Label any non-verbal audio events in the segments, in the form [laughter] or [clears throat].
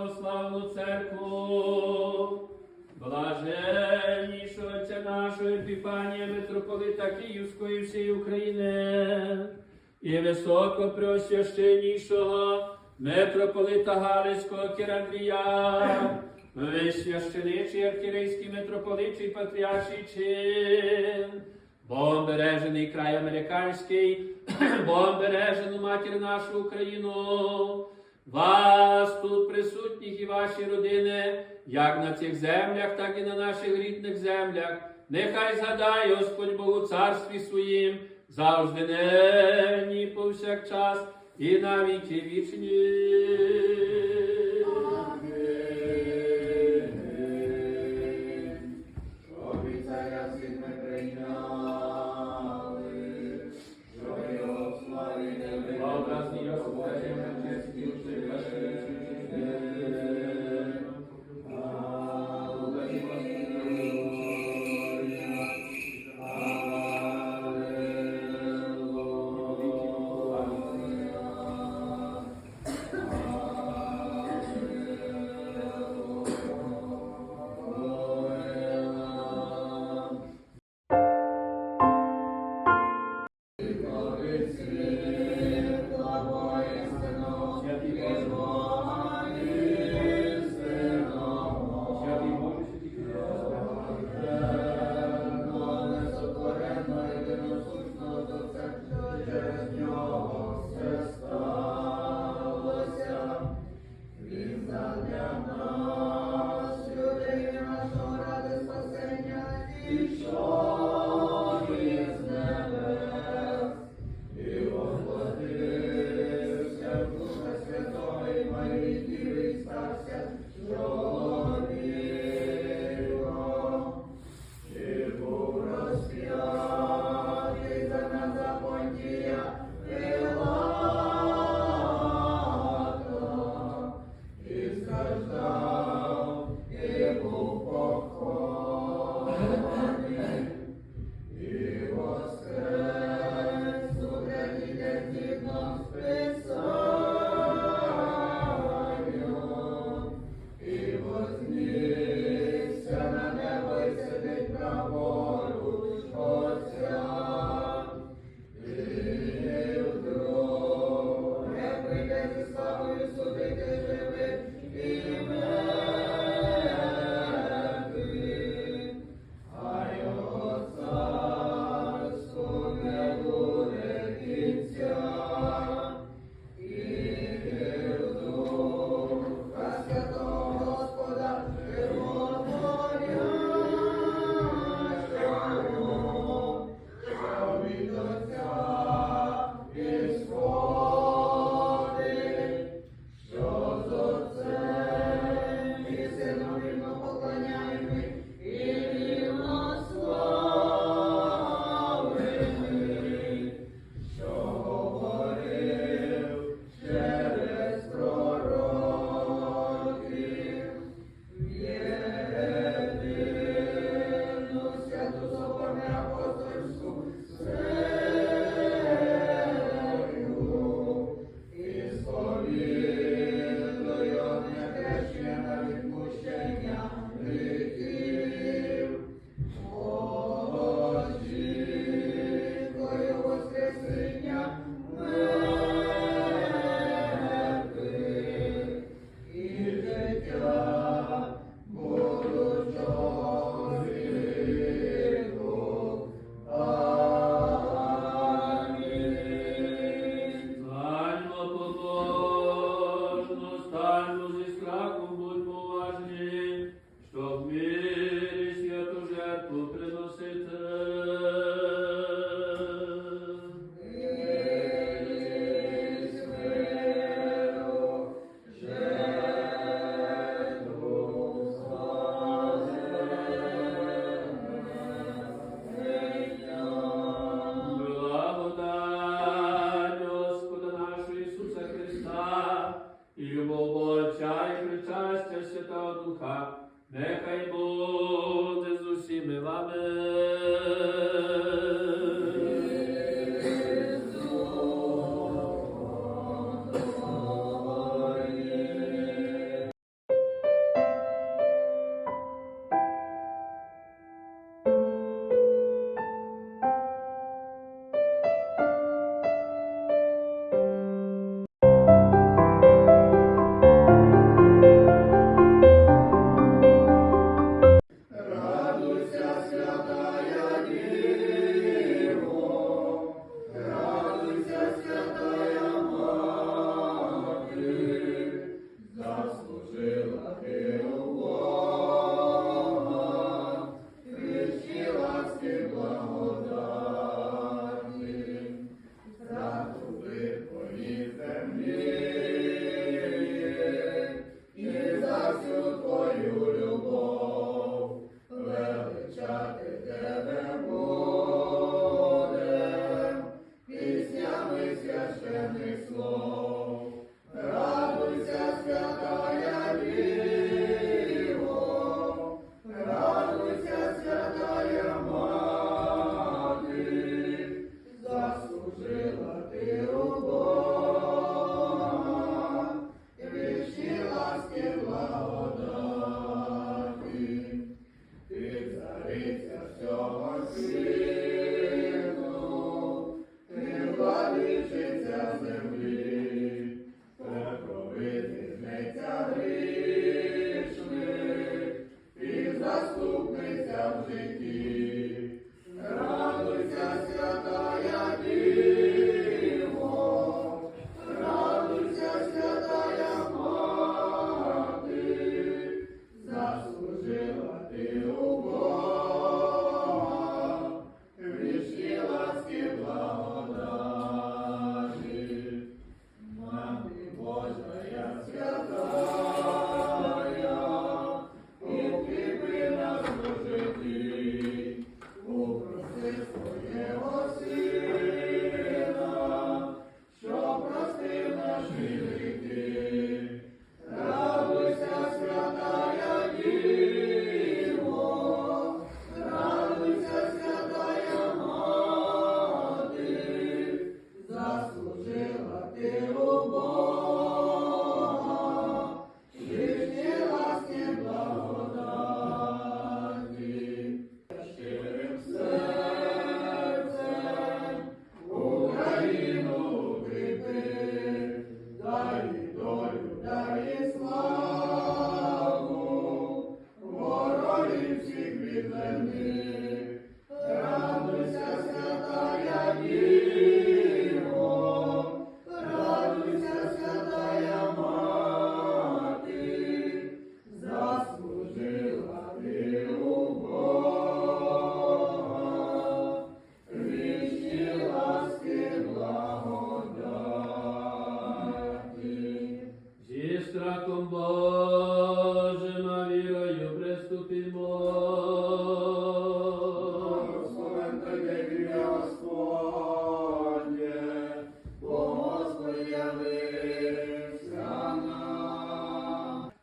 православну церкву, блаженнішого отця нашого Епіфанія, митрополита Київської всієї України і високопреосвященнішого митрополита Галицького Кірандрія, висвященичий архірейський митрополитчий патріарший чин, Богом бережений край американський, [clears throat] Богом матір нашу Україну вас тут присутніх і ваші родини, як на цих землях, так і на наших рідних землях. Нехай згадає Господь Богу у царстві своїм завжди нині, повсякчас, і на віки вічні. Amen. Amen.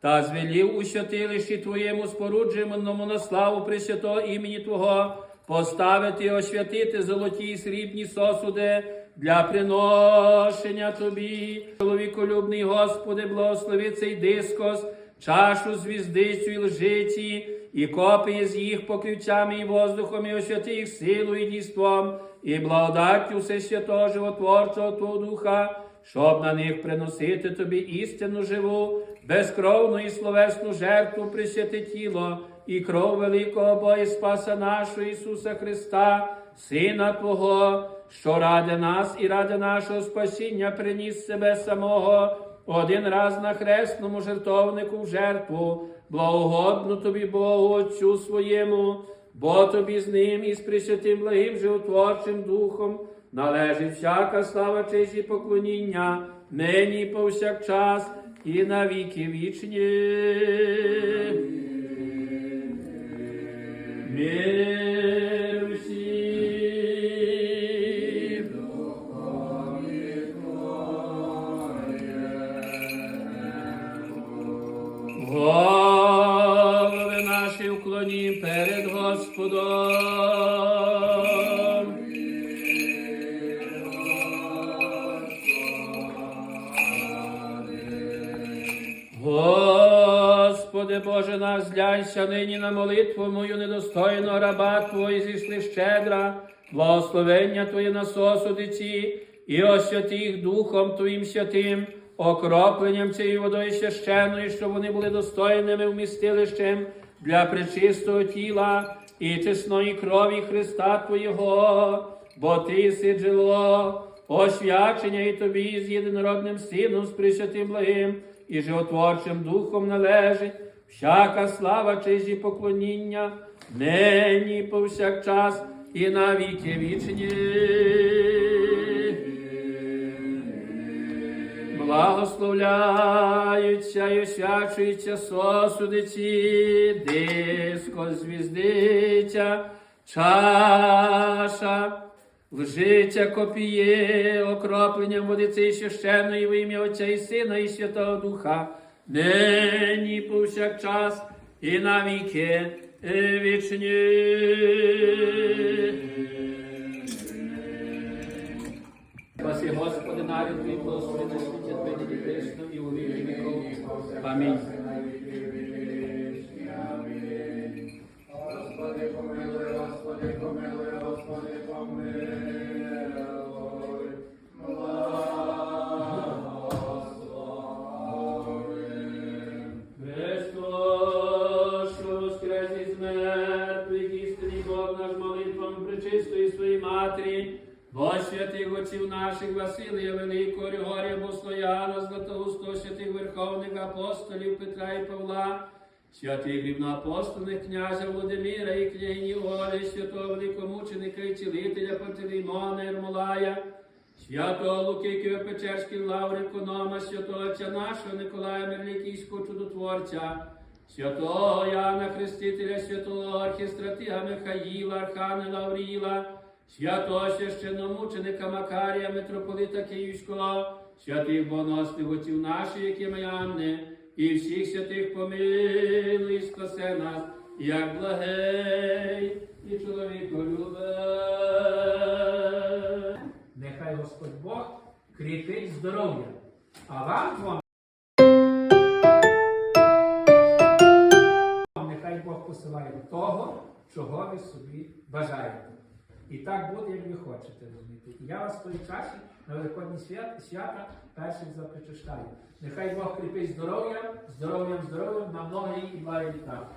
Та звелів у святилищі Твоєму спорудженому на славу Пресвятого імені Твого, поставити і освятити золоті і срібні сосуди для приношення Тобі. Чоловіколюбний Господи, благослови цей дискос, чашу звіздицю і лжиці, і копії з їх покривцями і воздухом, і освяти їх силою і дійством, і благодаттю Всесвятого Животворчого Твого Духа, щоб на них приносити тобі істину живу, безкровну і словесну жертву присвяти тіло і кров великого Бога і Спаса нашого Ісуса Христа, Сина Твого, що ради нас і ради нашого спасіння приніс себе самого один раз на хресному жертовнику в жертву, благогодну тобі Богу Отцю своєму, бо тобі з ним і з присвятим благим животворчим духом належить всяка слава, честь і поклоніння, нині повсякчас, і на віки вічні. Мир. Голови наші вклонім перед Господом. Зглянься нині на молитву мою недостойного раба Твого, і зійшли щедра, благословення Твоє на сосудиці, і освяти їх Духом Твоїм святим, окропленням цією водою священною, щоб вони були достойними вмістилищем для пречистого тіла і чесної крові Христа Твоєго, бо Ти си джерело, освячення і Тобі з єдинородним Сином, з присвятим благим і животворчим Духом належить всяка слава, честь і поклоніння, нині повсякчас і на віки вічні. Благословляються і освячуються сосудиці, диско, звіздиця, чаша, лжиця копіє, окропленням водиці священної в ім'я Отця і Сина, і Святого Духа, нині повсякчас і на віки вічні. Спаси Господи, нарід Твій, благослови на світі Твоє небесно і у віки віков. Амінь. Господи, помилуй, Господи, помилуй, Господи, помилуй. Василія Великого, Григорія Бостояна, Златоустого, святих верховних апостолів Петра і Павла, святих рівноапостольних князя Володимира і княгині Олі, святого великомученика і цілителя Пантелеймона Ермолая, Святого Луки Києво-Печерський лавр економа, святого отця нашого Николая Мерлікійського чудотворця, святого Яна Хрестителя, святого архістратига Михаїла, Архангела Авріла, святого священномученика Макарія, митрополита Київського, святих боносних отців наших, які ми і всіх святих помилуй, спасе нас, як благий і чоловіколюбе. Нехай Господь Бог кріпить здоров'я, а вам двом нехай Бог посилає того, чого ви собі бажаєте. І так буде, як ви хочете розумієте. І я вас в той час на Великодні свят, свята перших запричащаю. Нехай Бог кріпить здоров'ям, здоров'ям, здоров'ям на многі і має літа.